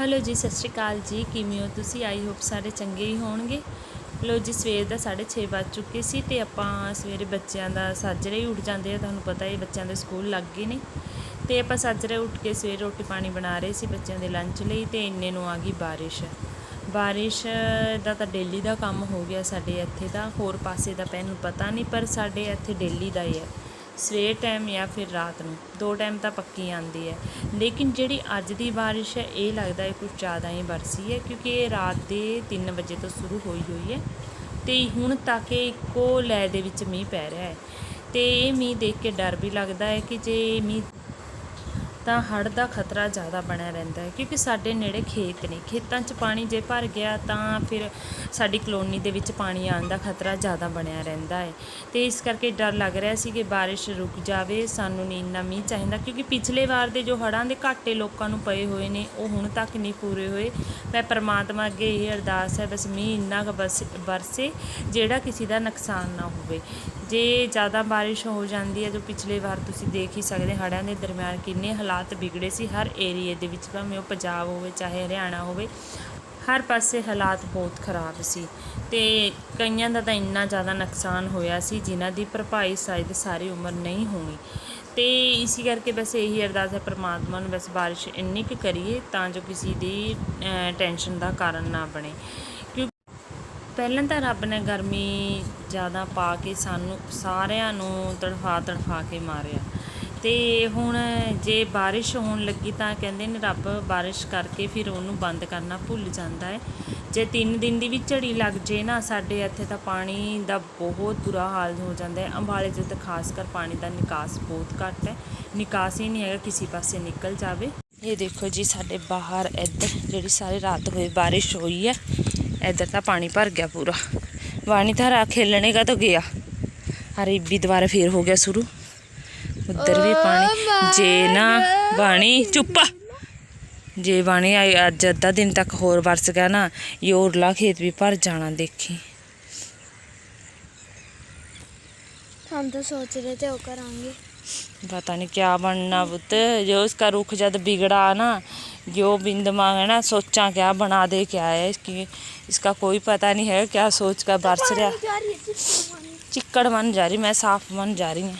Hello ਜੀ, ਸਤਿ ਸ਼੍ਰੀ ਅਕਾਲ ਜੀ। ਕਿਵੇਂ ਹੋ ਤੁਸੀਂ? ਆਈ ਹੋਪ ਸਾਰੇ ਚੰਗੇ ਹੀ ਹੋਣਗੇ। ਲੋ ਜੀ, ਸਵੇਰ ਦਾ 6:30 ਵੱਜ ਚੁੱਕੇ ਸੀ ਤੇ ਆਪਾਂ ਸਵੇਰੇ ਬੱਚਿਆਂ ਦਾ ਸਾਜਰੇ ਹੀ ਉੱਠ ਜਾਂਦੇ ਆ। ਤੁਹਾਨੂੰ ਪਤਾ ਹੀ ਬੱਚਿਆਂ ਦੇ ਸਕੂਲ ਲੱਗ ਗਏ ਨੇ। ਤੇ ਆਪਾਂ ਸਾਜਰੇ ਉੱਠ ਕੇ ਸਵੇਰ ਰੋਟੀ ਪਾਣੀ ਬਣਾ ਰਹੇ ਸੀ ਬੱਚਿਆਂ ਦੇ ਲੰਚ ਲਈ ਤੇ ਇੰਨੇ ਨੂੰ ਆ ਗਈ ਬਾਰਿਸ਼। ਬਾਰਿਸ਼ ਦਾ ਤਾਂ ਡੇਲੀ ਦਾ ਕੰਮ ਹੋ ਗਿਆ ਸਾਡੇ ਇੱਥੇ ਦਾ। ਹੋਰ ਪਾਸੇ ਦਾ ਮੈਨੂੰ ਪਤਾ ਨਹੀਂ, ਪਰ ਸਾਡੇ ਇੱਥੇ ਡੇਲੀ ਦਾ ਹੀ ਹੈ। ਸਵੇਰ ਟਾਈਮ ਜਾਂ ਫਿਰ ਰਾਤ ਨੂੰ, ਦੋ ਟਾਈਮ ਤਾਂ ਪੱਕੀ ਆਉਂਦੀ ਹੈ। ਲੇਕਿਨ ਜਿਹੜੀ ਅੱਜ ਦੀ ਬਾਰਿਸ਼ ਹੈ, ਇਹ ਲੱਗਦਾ ਹੈ ਕੁਝ ਜ਼ਿਆਦਾ ਹੀ ਬਰਸੀ ਹੈ, ਕਿਉਂਕਿ ਇਹ ਰਾਤ ਦੇ 3 ਵਜੇ ਤੋਂ ਸ਼ੁਰੂ ਹੋਈ ਹੋਈ ਹੈ ਤੇ ਹੁਣ ਤੱਕ ਇਹ ਇੱਕੋ ਲੈ ਦੇ ਵਿੱਚ ਮੀਂਹ ਪੈ ਰਿਹਾ ਹੈ। ਤੇ ਇਹ ਮੀਂਹ ਦੇਖ ਕੇ ਡਰ ਵੀ ਲੱਗਦਾ ਹੈ ਕਿ ਜੇ ਮੀਂਹ ਤਾਂ ਹੜ੍ਹ ਦਾ ਖਤਰਾ ਜ਼ਿਆਦਾ ਬਣਿਆ ਰਹਿੰਦਾ ਹੈ ਕਿਉਂਕਿ ਸਾਡੇ ਨੇੜੇ ਖੇਤ ਨੇ। ਖੇਤਾਂ 'ਚ ਪਾਣੀ ਜੇ ਭਰ ਗਿਆ ਤਾਂ ਫਿਰ ਸਾਡੀ ਕਲੋਨੀ ਦੇ ਵਿੱਚ ਪਾਣੀ ਆਉਣ ਦਾ ਖਤਰਾ ਜ਼ਿਆਦਾ ਬਣਿਆ ਰਹਿੰਦਾ ਹੈ। ਤੇ ਇਸ ਕਰਕੇ ਡਰ ਲੱਗ ਰਿਹਾ ਸੀ ਕਿ ਬਾਰਿਸ਼ ਰੁਕ ਜਾਵੇ, ਸਾਨੂੰ ਨਹੀਂ ਇੰਨਾ ਮੀਂਹ ਚਾਹੀਦਾ ਕਿਉਂਕਿ ਪਿਛਲੇ ਵਾਰ ਦੇ ਜੋ ਹੜ੍ਹਾਂ ਦੇ ਘਾਟੇ ਲੋਕਾਂ ਨੂੰ ਪਏ ਹੋਏ ਨੇ, ਉਹ ਹੁਣ ਤੱਕ ਨਹੀਂ ਪੂਰੇ ਹੋਏ। ਮੈਂ ਪਰਮਾਤਮਾ ਅੱਗੇ ਇਹ ਅਰਦਾਸ ਹੈ, ਬਸ ਮੀਂਹ ਇੰਨਾ ਕੁ ਬਸ ਬਰਸੇ ਜਿਹੜਾ ਕਿਸੇ ਦਾ ਨੁਕਸਾਨ ਨਾ ਹੋਵੇ। ਜੇ ਜ਼ਿਆਦਾ ਬਾਰਿਸ਼ ਹੋ ਜਾਂਦੀ ਹੈ ਜੋ ਪਿਛਲੇ ਵਾਰ ਤੁਸੀਂ ਦੇਖ ਹੀ ਸਕਦੇ, ਹੜ੍ਹਾਂ ਦੇ ਦਰਮਿਆਨ ਕਿੰਨੇ ਹਾਲਾਤ ਹਾਲਾਤ ਵਿਗੜੇ ਸੀ, ਹਰ ਏਰੀਏ ਦੇ ਵਿੱਚ, ਭਾਵੇਂ ਉਹ ਪੰਜਾਬ ਹੋਵੇ ਚਾਹੇ ਹਰਿਆਣਾ ਹੋਵੇ, ਹਰ ਪਾਸੇ ਹਾਲਾਤ ਬਹੁਤ ਖਰਾਬ ਸੀ ਤੇ ਕਈਆਂ ਦਾ ਤਾਂ ਇੰਨਾ ਜ਼ਿਆਦਾ ਨੁਕਸਾਨ ਹੋਇਆ ਸੀ ਜਿਨ੍ਹਾਂ ਦੀ ਭਰਪਾਈ ਸ਼ਾਇਦ ਸਾਰੀ ਉਮਰ ਨਹੀਂ ਹੋਣੀ। ਤੇ ਇਸੇ ਕਰਕੇ ਬਸ ਇਹੀ ਅਰਦਾਸ ਹੈ, ਪ੍ਰਮਾਤਮਾ ਨੂੰ ਬਸ ਬਾਰਿਸ਼ ਇੰਨੀ ਕੁ ਕਰੀਏ ਤਾਂ ਜੋ ਕਿਸੇ ਦੀ ਟੈਨਸ਼ਨ ਦਾ ਕਾਰਨ ਨਾ ਬਣੇ। ਕਿਉਂ ਪਹਿਲਾਂ ਤਾਂ ਰੱਬ ਨੇ ਗਰਮੀ ਜ਼ਿਆਦਾ ਪਾ ਕੇ ਸਾਨੂੰ ਸਾਰਿਆਂ ਨੂੰ ਤੜਫਾ ਤੜਫਾ ਕੇ ਮਾਰਿਆ। ਤੇ ਹੁਣ ਜੇ ਬਾਰਿਸ਼ ਹੋਣ ਲੱਗੀ ਤਾਂ ਕਹਿੰਦੇ ਨੇ ਰੱਬ ਬਾਰਿਸ਼ ਕਰਕੇ ਫਿਰ ਉਹਨੂੰ ਬੰਦ ਕਰਨਾ ਭੁੱਲ ਜਾਂਦਾ ਹੈ। ਜੇ 3 ਦਿਨ ਦੀ ਵੀ ਝੜੀ ਲੱਗ ਜੇ ਨਾ, ਸਾਡੇ ਇੱਥੇ ਤਾਂ ਪਾਣੀ ਦਾ ਬਹੁਤ ਬੁਰਾ ਹਾਲ ਹੋ ਜਾਂਦਾ ਹੈ। ਅੰਬਾਲੇ 'ਚ ਤਾਂ ਖਾਸ ਕਰ ਪਾਣੀ ਦਾ ਨਿਕਾਸ ਬਹੁਤ ਘੱਟ ਹੈ। ਨਿਕਾਸ ਹੀ ਨਹੀਂ ਹੈਗਾ, ਕਿਸੇ ਪਾਸੇ ਨਿਕਲ ਜਾਵੇ। ਇਹ ਦੇਖੋ ਜੀ, ਸਾਡੇ ਬਾਹਰ ਇੱਧਰ ਜਿਹੜੀ ਸਾਰੀ ਰਾਤ ਹੋਏ ਬਾਰਿਸ਼ ਹੋਈ ਹੈ, ਇੱਧਰ ਤਾਂ ਪਾਣੀ ਭਰ ਗਿਆ ਪੂਰਾ। ਵਾਣੀ ਧਾਰਾ ਖੇਲਣੇ ਕਾ ਤਾਂ ਗਿਆ। ਅਰੇ, ਵੀ ਦੁਬਾਰਾ ਫੇਰ ਹੋ ਗਿਆ ਸ਼ੁਰੂ। उधर भी पानी जे ना बाणी चुप जे वाणी अज अद्धा दिन तक होर बरस गया ना ये उरला खेत भी भर जाना देखी। हम तो सोच रहे थे करेंगे। पता नहीं क्या बनना पुत जो इसका रुख जब बिगड़ा ना जो बिंद मांग है ना सोचा क्या बना दे क्या है इसकी इसका कोई पता नहीं है क्या सोच का बरस रहा। चिक्कड़ बन जा रही मैं साफ़ बन जा रही हूँ।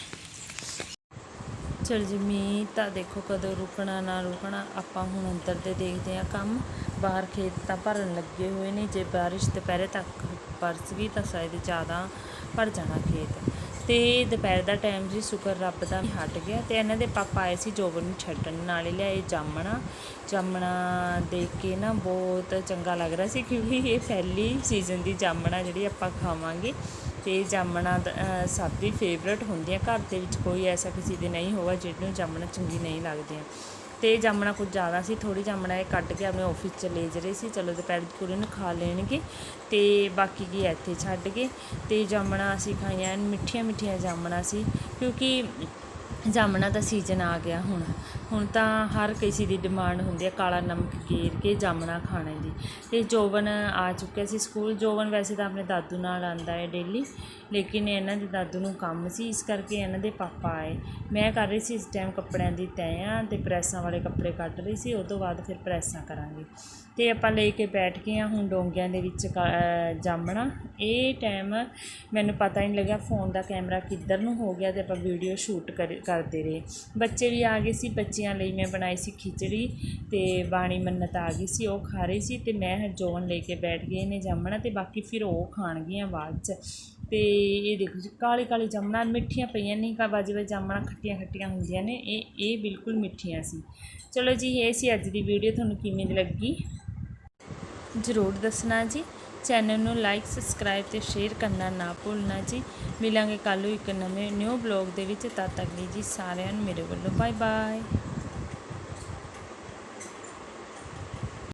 ਚਲ ਜੀ, ਮੀਂਹ ਤਾਂ ਦੇਖੋ ਕਦੋਂ ਰੁਕਣਾ ਨਾ ਰੁਕਣਾ, ਆਪਾਂ ਹੁਣ ਅੰਦਰ ਦੇ ਦੇਖਦੇ ਆ ਕੰਮ। ਬਾਹਰ ਖੇਤ ਤਾਂ ਭਰਨ ਲੱਗੇ ਹੋਏ ਨੇ, ਜੇ ਬਾਰਿਸ਼ ਦੁਪਹਿਰੇ ਤੱਕ ਬਰਸ ਗਈ ਤਾਂ ਸ਼ਾਇਦ ਜ਼ਿਆਦਾ ਭਰ ਜਾਣਾ ਖੇਤ। ਤੇ ਦੁਪਹਿਰ ਦਾ ਟਾਈਮ ਜੀ, ਸ਼ੁਕਰ ਰੱਬ ਦਾ ਹਟ ਗਿਆ ਤੇ ਇਹਨਾਂ ਦੇ ਪਾਪਾ ਆਏ ਸੀ ਜੋਬਨ ਨੂੰ ਛੱਡਣ, ਨਾਲੇ ਲਿਆਏ ਜਾਮਣਾ। ਜਾਮਣਾ ਦੇਖ ਕੇ ਨਾ ਬਹੁਤ ਚੰਗਾ ਲੱਗ ਰਿਹਾ ਸੀ, ਕਿਉਂਕਿ ਇਹ ਪਹਿਲੀ ਸੀਜ਼ਨ ਦੀ ਜਾਮਣਾ ਜਿਹੜੀ ਆਪਾਂ ਖਾਵਾਂਗੇ। ਅਤੇ ਜਾਮਣਾ ਸਭ ਦੀ ਫੇਵਰਟ ਹੁੰਦੀਆਂ ਘਰ ਦੇ ਵਿੱਚ ਕੋਈ ਐਸਾ ਕਿਸੇ ਦੇ ਨਹੀਂ ਹੋਗਾ ਜਿਹਨੂੰ ਜਾਮਣਾ ਚੰਗੀ ਨਹੀਂ ਲੱਗਦੀਆਂ ਤੇ ਜਾਮਣਾ ਕੁਝ ਜ਼ਿਆਦਾ ਸੀ ਥੋੜੀ ਜਾਮਣਾ ਇਹ ਕੱਢ ਕੇ ਆਪਣੇ ਆਫਿਸ ਚ ਲੈ ਜ ਰਹੇ ਸੀ। ਚਲੋ ਦੁਪਹਿਰ ਦੀ ਕੁੜੀ ਨੂੰ ਖਾ ਲੈਣਗੇ ਤੇ ਬਾਕੀ ਕੀ ਇੱਥੇ ਛੱਡ ਗਏ। ਤੇ ਜਾਮਣਾ ਅਸੀਂ ਖਾਈਆਂ ਮਿੱਠੀਆਂ ਮਿੱਠੀਆਂ ਜਾਮਣਾ ਸੀ। ਕਿਉਂਕਿ ਜਾਮਣਾ ਦਾ ਸੀਜ਼ਨ ਆ ਗਿਆ ਹੁਣ। ਹੁਣ ਤਾਂ ਹਰ ਕਿਸੇ ਦੀ ਡਿਮਾਂਡ ਹੁੰਦੀ ਹੈ ਕਾਲਾ ਨਮਕ ਗੇਰ ਕੇ ਜਾਮਣਾ ਖਾਣੇ ਦੀ। ਤੇ ਜੋਵਨ ਆ ਚੁੱਕਿਆ ਸੀ ਸਕੂਲ। ਜੋਵਨ ਵੈਸੇ ਤਾਂ ਆਪਣੇ ਦਾਦੂ ਨਾਲ ਆਂਦਾ ਹੈ ਡੇਲੀ ਲੇਕਿਨ ਇਹਨਾਂ ਦੇ ਦਾਦੂ ਨੂੰ ਕੰਮ ਸੀ, ਇਸ ਕਰਕੇ ਇਹਨਾਂ ਦੇ ਪਾਪਾ ਆਏ। ਮੈਂ ਕਰ ਰਹੀ ਸੀ ਇਸ ਟਾਈਮ ਕੱਪੜਿਆਂ ਦੀ ਤੈਆਂ ਤੇ ਪ੍ਰੈਸਾਂ ਵਾਲੇ ਕੱਪੜੇ ਕੱਢ ਰਹੀ ਸੀ, ਉਹ ਤੋਂ ਬਾਅਦ ਫਿਰ ਪ੍ਰੈਸਾਂ ਕਰਾਂਗੇ। ਤੇ ਆਪਾਂ ਲੈ ਕੇ ਬੈਠ ਗਏ ਹਾਂ ਹੁਣ ਡੋਂਗਿਆਂ ਦੇ ਵਿੱਚ ਕ- ਜਾਮਣਾ। ਇਹ ਟਾਈਮ ਮੈਨੂੰ ਪਤਾ ਹੀ ਨਹੀਂ ਲੱਗਿਆ ਫੋਨ ਦਾ ਕੈਮਰਾ ਕਿੱਧਰ ਨੂੰ ਹੋ ਗਿਆ ਤੇ ਆਪਾਂ ਵੀਡੀਓ ਸ਼ੂਟ ਕਰ ਕਰਦੇ ਰਹੇ। ਬੱਚੇ ਵੀ ਆ ਗਏ ਸੀ, ਬੱਚੇ ਬੱਚਿਆਂ ਲਈ ਮੈਂ ਬਣਾਈ ਸੀ ਖਿਚੜੀ ਤੇ ਬਾਣੀ ਮੰਨਤ ਆ ਗਈ ਸੀ, ਉਹ ਖਾ ਰਹੀ ਸੀ ਤੇ ਮੈਂ ਹਰਜੋਨ ਲੈ ਕੇ ਬੈਠ ਗਏ ਨੇ ਜਾਮਣਾ ਤੇ ਬਾਕੀ ਫਿਰ ਉਹ ਖਾਣਗੀਆਂ ਬਾਅਦ ਚ। ਤੇ ਇਹ ਦੇਖੋ ਜੀ ਕਾਲੀ ਕਾਲੀ ਜਾਮਣਾ, ਮਿੱਠੀਆਂ ਪਈਆਂ ਨਹੀਂ ਕਾ ਬਾਜੀ ਬਾਜੀ ਜਾਮਣਾ ਖੱਟੀਆਂ ਖੱਟੀਆਂ ਹੁੰਦੀਆਂ ਨੇ, ਇਹ ਇਹ ਬਿਲਕੁਲ ਮਿੱਠੀਆਂ ਸੀ। ਚਲੋ ਜੀ, ਇਹ ਸੀ ਅੱਜ ਦੀ ਵੀਡੀਓ, ਤੁਹਾਨੂੰ ਕਿਵੇਂ ਦੀ ਲੱਗੀ? ਜ਼ਰੂਰ ਦੱਸਣਾ ਜੀ। ਚੈਨਲ ਨੂੰ ਲਾਈਕ, ਸਬਸਕ੍ਰਾਈਬ ਤੇ ਸ਼ੇਅਰ ਕਰਨਾ ਨਾ ਭੁੱਲਣਾ ਜੀ। ਮਿਲਾਂਗੇ ਕੱਲ੍ਹ ਨੂੰ ਇੱਕ ਨਵੇਂ ਨਿਊ ਬਲੌਗ ਦੇ ਵਿੱਚ, ਤਦ ਤੱਕ ਲਈ ਜੀ ਸਾਰਿਆਂ ਨੂੰ ਮੇਰੇ ਵੱਲੋਂ ਬਾਏ ਬਾਏ